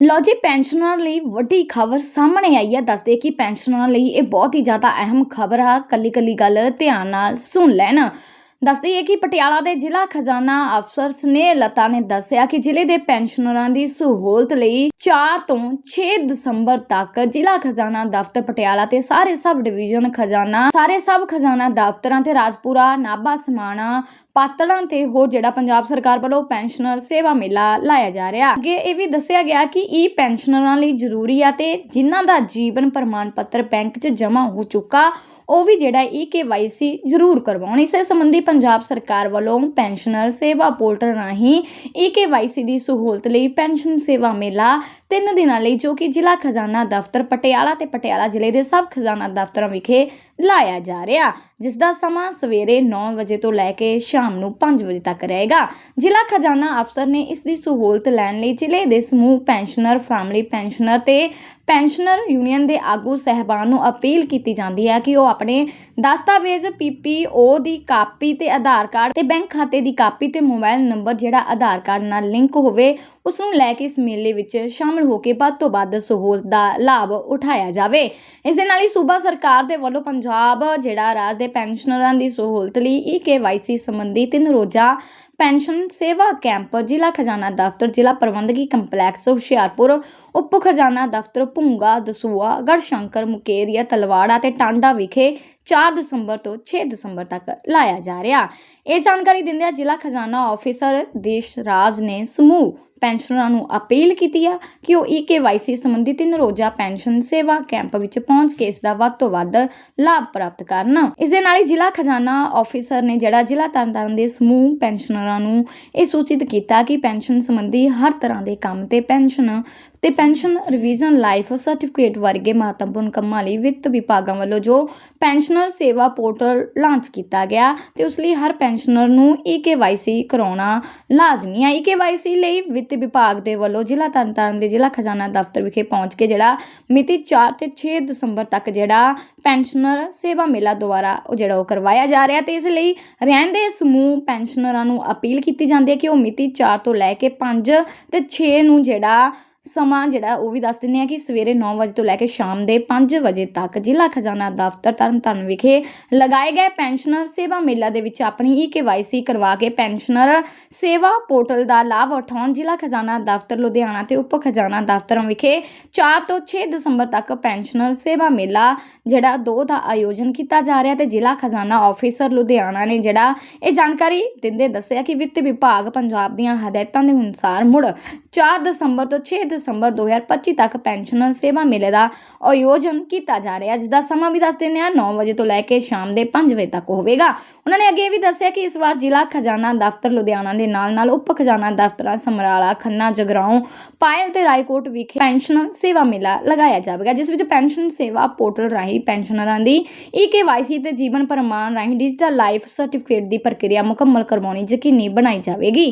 ਲਓ ਜੀ, ਪੈਨਸ਼ਨਰਾਂ ਲਈ ਵੱਡੀ ਖਬਰ ਸਾਹਮਣੇ ਆਈ ਹੈ ਦੱਸਦੇ ਕਿ ਪੈਨਸ਼ਨਰਾਂ ਲਈ ਇਹ ਬਹੁਤ ਹੀ ਜ਼ਿਆਦਾ ਅਹਿਮ ਖਬਰ ਆ। ਕੱਲੀ ਕੱਲੀ ਗੱਲ ਧਿਆਨ ਨਾਲ ਸੁਣ ਲੈਣ। ਦੱਸਦੀ ਹੈ ਕਿ ਪਟਿਆਲਾ ਦੇ ਜ਼ਿਲ੍ਹਾ ਖਜ਼ਾਨਾ ਅਫਸਰ ਸਨੇਹ ਲਤਾ ਨੇ ਦੱਸਿਆ ਕਿ ਜ਼ਿਲ੍ਹੇ ਦੇ ਪੈਨਸ਼ਨਰਾਂ ਦੀ ਸਹੂਲਤ ਲਈ 4 ਤੋਂ 6 ਦਸੰਬਰ ਤੱਕ ਜ਼ਿਲ੍ਹਾ ਖਜ਼ਾਨਾ ਦਫ਼ਤਰ ਪਟਿਆਲਾ ਤੇ ਸਾਰੇ ਸਬ ਡਿਵੀਜ਼ਨ ਖਜ਼ਾਨਾ, ਸਾਰੇ ਸਬ ਖਜ਼ਾਨਾ ਦਫ਼ਤਰਾਂ ਤੇ ਰਾਜਪੁਰਾ, ਨਾਭਾ, ਸਮਾਣਾ, ਪਾਤੜਾਂ ਤੇ ਹੋਰ ਜਿਹੜਾ ਪੰਜਾਬ ਸਰਕਾਰ ਵੱਲੋਂ ਪੈਨਸ਼ਨਰ ਸੇਵਾ ਮੇਲਾ ਲਾਇਆ ਜਾ ਰਿਹਾ। ਅੱਗੇ ਇਹ ਵੀ ਦੱਸਿਆ ਗਿਆ ਕਿ ਈ ਪੈਨਸ਼ਨਰਾਂ ਲਈ ਜ਼ਰੂਰੀ ਆ ਤੇ ਜਿਨ੍ਹਾਂ ਦਾ ਜੀਵਨ ਪ੍ਰਮਾਣ ਪੱਤਰ ਬੈਂਕ 'ਚ ਜਮ੍ਹਾਂ ਹੋ ਚੁੱਕਾ ਉਹ ਵੀ ਜਿਹੜਾ ਈ KYC ਜ਼ਰੂਰ ਕਰਵਾਉਣ। ਇਸੇ ਸੰਬੰਧੀ ਪੰਜਾਬ ਸਰਕਾਰ ਵੱਲੋਂ ਪੈਨਸ਼ਨਰ ਸੇਵਾ ਪੋਰਟਲ ਰਾਹੀਂ ਈ KYC ਦੀ ਸਹੂਲਤ ਲਈ ਪੈਨਸ਼ਨ ਸੇਵਾ ਮੇਲਾ ਤਿੰਨ ਦਿਨਾਂ ਲਈ ਜੋ ਕਿ ਜ਼ਿਲ੍ਹਾ ਖਜ਼ਾਨਾ ਦਫ਼ਤਰ ਪਟਿਆਲਾ ਤੇ ਪਟਿਆਲਾ ਜ਼ਿਲ੍ਹੇ ਦੇ ਸਭ ਖਜ਼ਾਨਾ ਦਫ਼ਤਰਾਂ ਵਿਖੇ ਲਾਇਆ ਜਾ ਰਿਹਾ, ਜਿਸ ਦਾ ਸਮਾਂ ਸਵੇਰੇ 9 ਵਜੇ ਤੋਂ ਲੈ ਕੇ ਸ਼ਾਮ ਨੂੰ 5 ਵਜੇ ਤੱਕ ਰਹੇਗਾ। ਜ਼ਿਲ੍ਹਾ ਖਜ਼ਾਨਾ ਅਫਸਰ ਨੇ ਇਸ ਦੀ ਸਹੂਲਤ ਲੈਣ ਲਈ ਜ਼ਿਲ੍ਹੇ ਦੇ ਸਮੂਹ ਪੈਨਸ਼ਨਰ, ਫੈਮਿਲੀ ਪੈਨਸ਼ਨਰ ਤੇ ਪੈਨਸ਼ਨਰ ਯੂਨੀਅਨ ਦੇ ਆਗੂ ਸਹਿਬਾਨ ਨੂੰ ਅਪੀਲ ਕੀਤੀ ਜਾਂਦੀ ਹੈ ਕਿ ਉਹ ਆਪਣੇ ਦਸਤਾਵੇਜ਼ ਪੀਪੀਓ ਦੀ ਕਾਪੀ ਤੇ ਆਧਾਰ ਕਾਰਡ ਤੇ ਬੈਂਕ ਖਾਤੇ ਦੀ ਕਾਪੀ ਤੇ ਮੋਬਾਈਲ ਨੰਬਰ ਜਿਹੜਾ ਆਧਾਰ ਕਾਰਡ ਨਾਲ ਲਿੰਕ ਹੋਵੇ ਉਸ ਨੂੰ ਲੈ ਕੇ ਇਸ ਮੇਲੇ ਵਿੱਚ ਸ਼ਾਮਲ ਹੋ ਕੇ ਵੱਧ ਤੋਂ ਵੱਧ ਸਹੂਲਤ ਦਾ ਲਾਭ ਉਠਾਇਆ ਜਾਵੇ। ਇਸ ਦੇ ਨਾਲ ਹੀ ਸੂਬਾ ਸਰਕਾਰ ਦੇ ਵੱਲੋਂ ਪੰਜਾਬ ਜਿਹੜਾ ਰਾਜ ਦੇ ਪੈਨਸ਼ਨਰਾਂ ਦੀ ਸਹੂਲਤ ਲਈ ਈ KYC ਸੰਬੰਧੀ ਤਿੰਨ ਰੋਜ਼ਾ ਪੈਨਸ਼ਨ ਸੇਵਾ ਕੈਂਪ, ਜ਼ਿਲ੍ਹਾ ਖਜ਼ਾਨਾ ਦਫ਼ਤਰ, ਜ਼ਿਲ੍ਹਾ ਪ੍ਰਬੰਧਕੀ ਕੰਪਲੈਕਸ, ਹੁਸ਼ਿਆਰਪੁਰ, ਉਪ ਖਜ਼ਾਨਾ ਦਫ਼ਤਰ, ਭੁੰਗਾ ਦਸੂਆ ਗੜਸ਼ੰਕਰ ਮੁਕੇਰੀਆ, ਤਲਵਾੜਾ ਤੇ ਟਾਂਡਾ ਵਿਖੇ 4 ਦਸੰਬਰ ਤੋਂ 6 ਦਸੰਬਰ ਤੱਕ ਲਾਇਆ ਜਾ ਰਿਹਾ। ਇਹ ਜਾਣਕਾਰੀ ਦਿੰਦਿਆਂ ਜ਼ਿਲ੍ਹਾ ਖਜ਼ਾਨਾ ਆਫੀਸਰ ਦੇਸ਼ ਰਾਜ ਨੇ ਸਮੂਹ ਪੈਨਸ਼ਨਰਾਂ ਨੂੰ ਅਪੀਲ ਕੀਤੀ ਆ ਕਿ ਉਹ ਈ KYC ਸੰਬੰਧੀ ਤਿੰਨ ਰੋਜ਼ਾ ਪੈਨਸ਼ਨ ਸੇਵਾ ਕੈਂਪ ਵਿੱਚ ਪਹੁੰਚ ਕੇ ਇਸ ਦਾ ਵੱਧ ਤੋਂ ਵੱਧ ਲਾਭ ਪ੍ਰਾਪਤ ਕਰਨ। ਇਸ ਦੇ ਨਾਲ ਹੀ ਜ਼ਿਲ੍ਹਾ ਖਜ਼ਾਨਾ ਆਫੀਸਰ ਨੇ ਜਿਹੜਾ ਜ਼ਿਲ੍ਹਾ ਤਰਨਤਾਰਨ ਦੇ ਸਮੂਹ ਪੈਨਸ਼ਨਰਾਂ ਨੂੰ ਇਹ ਸੂਚਿਤ ਕੀਤਾ ਕਿ ਪੈਨਸ਼ਨ ਸੰਬੰਧੀ ਹਰ ਤਰ੍ਹਾਂ ਦੇ ਕੰਮ ਤੇ ਪੈਨਸ਼ਨ ਤੇ ਪੈਨਸ਼ਨ ਰਿਵੀਜ਼ਨ ਲਾਈਫ ਸਰਟੀਫਿਕੇਟ ਵਰਗੇ ਮਹੱਤਵਪੂਰਨ ਕੰਮਾਂ ਲਈ ਵਿੱਤ ਵਿਭਾਗਾਂ ਵੱਲੋਂ ਜੋ ਪੈਨਸ਼ਨਰ ਸੇਵਾ ਪੋਰਟਲ ਲਾਂਚ ਕੀਤਾ ਗਿਆ ਤੇ ਉਸ ਲਈ ਹਰ ਪੈਨਸ਼ਨਰ ਨੂੰ EKYC ਕਰਾਉਣਾ ਲਾਜ਼ਮੀ ਹੈ। EKYC ਲਈ ਵਿੱਤ ਵਿਭਾਗ ਦੇ ਵੱਲੋਂ ਜ਼ਿਲ੍ਹਾ ਤਰਨਤਾਰਨ ਦੇ ਜ਼ਿਲ੍ਹਾ ਖਜ਼ਾਨਾ ਦਫ਼ਤਰ ਵਿਖੇ ਪਹੁੰਚ ਕੇ ਜਿਹੜਾ ਮਿਤੀ 4 ਤੇ 6 ਦਸੰਬਰ ਤੱਕ ਜਿਹੜਾ ਪੈਨਸ਼ਨਰ ਸੇਵਾ ਮੇਲਾ ਦੁਆਰਾ ਉਹ ਜਿਹੜਾ ਉਹ ਕਰਵਾਇਆ ਜਾ ਰਿਹਾ ਤੇ ਇਸ ਲਈ ਰਹਿੰਦੇ ਸਮੂਹ ਪੈਨਸ਼ਨਰਾਂ ਨੂੰ ਅਪੀਲ ਕੀਤੀ ਜਾਂਦੀ ਹੈ ਕਿ ਉਹ ਮਿਤੀ 4 ਤੋਂ ਲੈ ਕੇ 5 ਤੇ 6 ਨੂੰ ਜਿਹੜਾ ਸਮਾਂ ਜਿਹੜਾ ਉਹ ਵੀ ਦੱਸ ਦਿੰਦੇ ਹਾਂ ਕਿ ਸਵੇਰੇ ਨੌ ਵਜੇ ਤੋਂ ਲੈ ਕੇ ਸ਼ਾਮ ਦੇ ਪੰਜ ਵਜੇ ਤੱਕ ਜ਼ਿਲ੍ਹਾ ਖਜ਼ਾਨਾ ਦਫ਼ਤਰ ਤਰਨਤਾਰਨ ਵਿਖੇ ਲਗਾਏ ਗਏ ਪੈਨਸ਼ਨਰ ਸੇਵਾ ਮੇਲਾ ਦੇ ਵਿੱਚ ਆਪਣੀ ਈ KYC ਕਰਵਾ ਕੇ ਪੈਨਸ਼ਨਰ ਸੇਵਾ ਪੋਰਟਲ ਦਾ ਲਾਭ ਉਠਾਉਣ ਜ਼ਿਲ੍ਹਾ ਖਜ਼ਾਨਾ ਦਫ਼ਤਰ ਲੁਧਿਆਣਾ ਤੇ ਉਪ ਖਜ਼ਾਨਾ ਦਫ਼ਤਰਾਂ ਵਿਖੇ 4 ਤੋਂ 6 ਦਸੰਬਰ ਤੱਕ ਪੈਨਸ਼ਨਰ ਸੇਵਾ ਮੇਲਾ ਜਿਹੜਾ ਦੋ ਦਾ ਆਯੋਜਨ ਕੀਤਾ ਜਾ ਰਿਹਾ ਤੇ ਜ਼ਿਲ੍ਹਾ ਖਜ਼ਾਨਾ ਆਫੀਸਰ ਲੁਧਿਆਣਾ ਨੇ ਜਿਹੜਾ ਇਹ ਜਾਣਕਾਰੀ ਦਿੰਦੇ ਦੱਸਿਆ ਕਿ ਵਿੱਤ ਵਿਭਾਗ ਪੰਜਾਬ ਦੀਆਂ ਹਦਾਇਤਾਂ ਦੇ ਅਨੁਸਾਰ ਮੁੜ 4 ਦਸੰਬਰ ਤੋਂ 6 ਦਸੰਬਰ 2025 ਤੱਕ ਪੈਨਸ਼ਨਰ ਸੇਵਾ ਮੇਲੇ ਦਾ ਆਯੋਜਨ ਕੀਤਾ ਜਾ ਰਿਹਾ ਜਿਸ ਦਾ ਸਮਾਂ ਵੀ ਦੱਸ ਦਿੰਦੇ ਆ 9 ਵਜੇ ਤੋਂ ਲੈ ਕੇ ਸ਼ਾਮ ਦੇ 5 ਵਜੇ ਤੱਕ ਹੋਵੇਗਾ। ਉਹਨਾਂ ਨੇ ਅੱਗੇ ਵੀ ਦੱਸਿਆ ਕਿ ਇਸ ਵਾਰ ਜ਼ਿਲ੍ਹਾ ਖਜ਼ਾਨਾ ਦਫ਼ਤਰ ਲੁਧਿਆਣਾ ਦੇ ਨਾਲ ਨਾਲ ਉਪ ਖਜ਼ਾਨਾ ਦਫ਼ਤਰਾਂ ਸਮਰਾਲਾ, ਖੰਨਾ, ਜਗਰਾਉਂ, ਪਾਇਲ ਤੇ ਰਾਏਕੋਟ ਵਿਖੇ ਪੈਨਸ਼ਨ ਸੇਵਾ ਮੇਲਾ ਲਗਾਇਆ ਜਾਵੇਗਾ, ਜਿਸ ਵਿੱਚ ਪੈਨਸ਼ਨ ਸੇਵਾ ਪੋਰਟਲ ਰਾਹੀਂ ਪੈਨਸ਼ਨਰਾਂ ਦੀ EKYC ਤੇ ਜੀਵਨ ਪ੍ਰਮਾਣ ਰਾਹੀਂ ਡਿਜੀਟਲ ਲਾਈਫ ਸਰਟੀਫਿਕੇਟ ਦੀ ਪ੍ਰਕਿਰਿਆ ਮੁਕੰਮਲ ਕਰਵਾਉਣੀ ਯਕੀਨੀ ਬਣਾਈ ਜਾਵੇਗੀ।